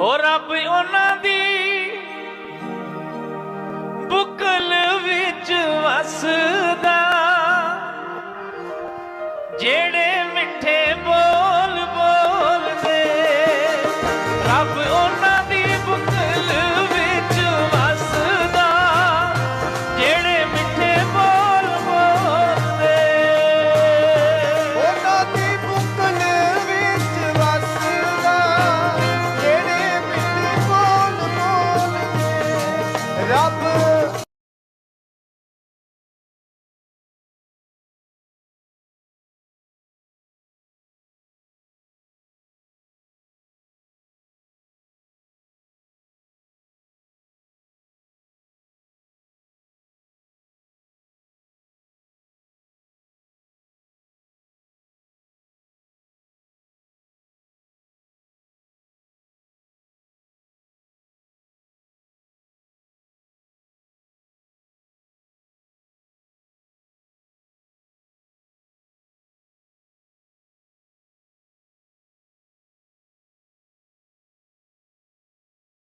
ਹੋ ਰੱਬ ਉਹਨਾਂ ਦੀ ਬੁਕਲ ਵਿੱਚ ਵਸਦਾ। ਜਿਹੜੇ ਮਿੱਠੇ ਬੋਲ ਬੋਲਦੇ ਰੱਬ up.